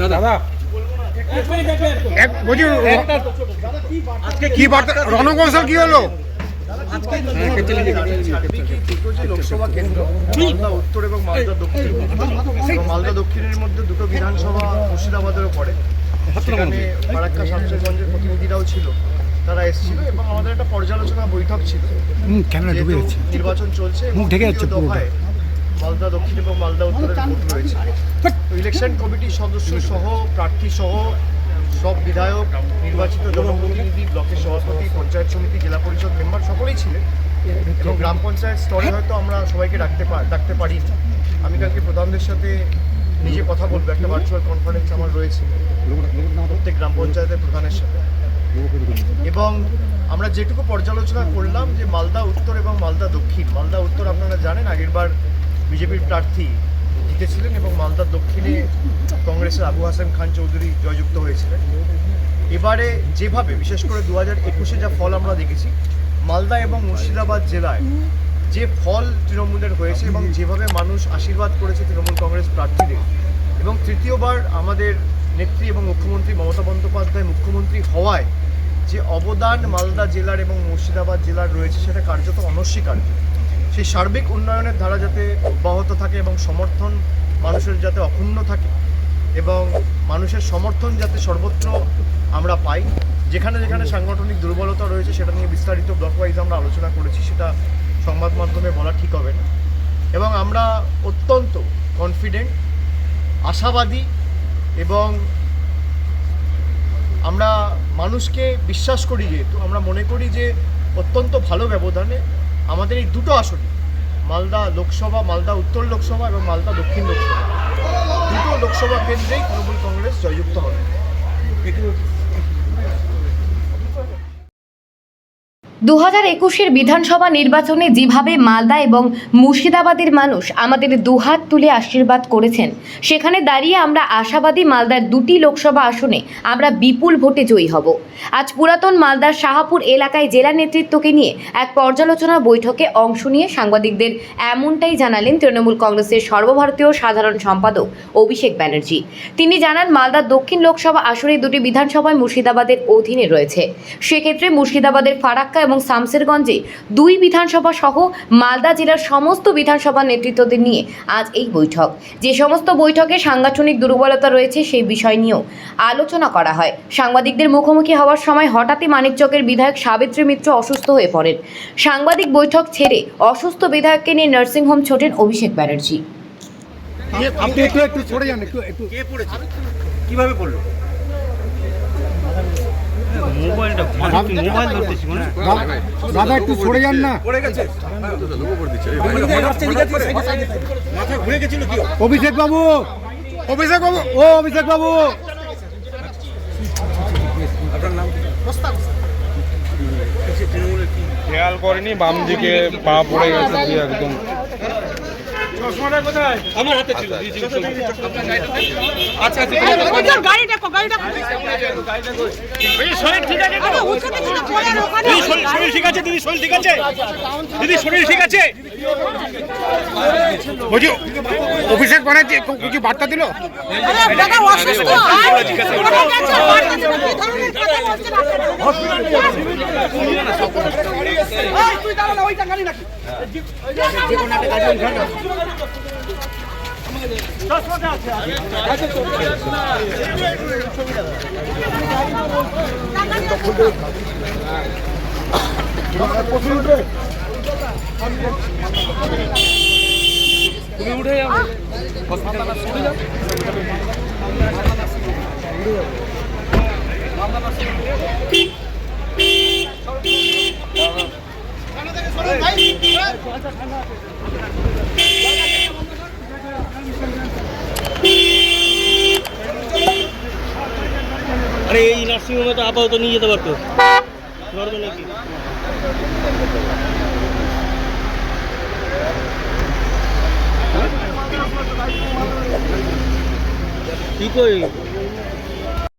দাদা। এক কি বার্তা রণকৌশল কি হলো? দুটো যে লোকসভা কেন্দ্র মালদা উত্তর এবং মালদা দক্ষিণ মালদা দক্ষিণের মধ্যে দুটো বিধানসভা মুর্শিদাবাদেরও পড়ে সেখানে ফারাক্কা প্রতিনিধিরাও ছিল তারা এসেছিল এবং আমাদের একটা পর্যালোচনা বৈঠক ছিল নির্বাচন চলছে মুখ ঢেকে যাচ্ছে মালদা দক্ষিণ এবং মালদা উত্তরের ভোট রয়েছে। ইলেকশন কমিটির সদস্য সহ প্রার্থী সহ সব বিধায়ক নির্বাচিত জনপ্রতিনিধি ব্লকের সভাপতি পঞ্চায়েত সমিতি জেলা পরিষদ মেম্বার সকলেই ছিলেন। এবং গ্রাম পঞ্চায়েত স্তরে হয়তো আমরা সবাইকে ডাকতে পার ডাকতে পারি আমি কালকে প্রধানদের সাথে নিজে কথা বলব একটা ভার্চুয়াল কনফারেন্স আমার রয়েছে। প্রত্যেক গ্রাম পঞ্চায়েতের প্রধানের সাথে। এবং আমরা যেটুকু পর্যালোচনা করলাম যে মালদা উত্তর এবং মালদা দক্ষিণ। মালদা উত্তর আপনারা জানেন আগেরবার বিজেপির প্রার্থী জিতেছিলেন এবং মালদা দক্ষিণে কংগ্রেসের আবু হাসান খান চৌধুরী জয়যুক্ত হয়েছিলেন। এবারে যেভাবে, বিশেষ করে দু হাজার একুশে যা ফল আমরা দেখেছি, মালদা এবং মুর্শিদাবাদ জেলায় যে ফল তৃণমূলের হয়েছে এবং যেভাবে মানুষ আশীর্বাদ করেছে তৃণমূল কংগ্রেস প্রার্থীদের এবং তৃতীয়বার আমাদের নেত্রী এবং মুখ্যমন্ত্রী মমতা বন্দ্যোপাধ্যায় মুখ্যমন্ত্রী হওয়ায় যে অবদান মালদা জেলার এবং মুর্শিদাবাদ জেলার রয়েছে সেটা কার্যত অনস্বীকার্য। সেই সার্বিক উন্নয়নের ধারা যাতে অব্যাহত থাকে এবং সমর্থন মানুষের যাতে অক্ষুণ্ণ থাকে এবং মানুষের সমর্থন যাতে সর্বত্র আমরা পাই, যেখানে যেখানে সাংগঠনিক দুর্বলতা রয়েছে সেটা নিয়ে বিস্তারিত ব্লক ওয়াইজ আমরা আলোচনা করেছি, সেটা সংবাদ মাধ্যমে বলা ঠিক হবে না। এবং আমরা অত্যন্ত কনফিডেন্ট আশাবাদী এবং আমরা মানুষকে বিশ্বাস করি যেহেতু, আমরা মনে করি যে অত্যন্ত ভালো ব্যবধানে আমাদের এই দুটো আসনে, মালদা লোকসভা, মালদা উত্তর লোকসভা এবং মালদা দক্ষিণ লোকসভা। দুটো লোকসভা কেন্দ্রেই তৃণমূল কংগ্রেস জয়যুক্ত হবে। দু হাজার একুশের বিধানসভা নির্বাচনে যেভাবে মালদা এবং মুর্শিদাবাদের মানুষ আমাদের দুহাত তুলে আশীর্বাদ করেছেন, সেখানে দাঁড়িয়ে আমরা আশাবাদী মালদার দুটি লোকসভা আসনে আমরা বিপুল ভোটে জয়ী হব। আজ পুরাতন মালদার শাহাপুর এলাকায় জেলা নেতৃত্বকে নিয়ে এক পর্যালোচনা বৈঠকে অংশ নিয়ে সাংবাদিকদের এমনটাই জানালেন তৃণমূল কংগ্রেসের সর্বভারতীয় সাধারণ সম্পাদক অভিষেক ব্যানার্জি। তিনি জানান মালদার দক্ষিণ লোকসভা আসনে দুটি বিধানসভায় মুর্শিদাবাদের অধীনে রয়েছে। সেক্ষেত্রে মুর্শিদাবাদের ফারাক্কা এবং শামসেরগঞ্জে দুই বিধানসভা সহ মালদা জেলার সমস্ত বিধানসভা নেতৃত্বদের নিয়ে আজ এই বৈঠক। যে সমস্ত বৈঠকে সাংগঠনিক দুর্বলতা রয়েছে সেই বিষয় নিয়েও আলোচনা করা হয়। সাংবাদিকদের মুখোমুখি হওয়ার সময় হঠাৎই মানিকচকের বিধায়ক সাবিত্রী মিত্র অসুস্থ হয়ে পড়েন। সাংবাদিক বৈঠক ছেড়ে অসুস্থ বিধায়ককে নিয়ে নার্সিংহোম ছোটেন অভিষেক ব্যানার্জি। আপনি একটু একটু সরে যান একটু একটু। কে পড়েছে? কীভাবে পড়ল? মোবাইলটা মোবাইল ধরতেছি মানে দাদা- একটু সরে যান না। পড়ে গেছে। মাথা ঘুরে গেছিল কি অভিষেক বাবু অভিষেক বাবু ও অভিষেক বাবু খেয়াল করেনি বাম দিকে পা পড়ে গেছে দিয়ে একদম আমার হাতে ছিল আচ্ছা আচ্ছা ওইটার গাড়ি দেখো গাড়ি দেখো শরীর ঠিক আছে দিদি শরীর ঠিক আছে? দিদি শরীর ঠিক আছে? দিদি শরীর ঠিক আছে? বলছি অভিষেক ব্যানার্জি কিছু বার্তা দিল? আরে দাদা অসুস্থ আর এই নার্সিংহোমে তো আপাতত নিয়ে যেতে পারতো। পারবে নাকি কি কই?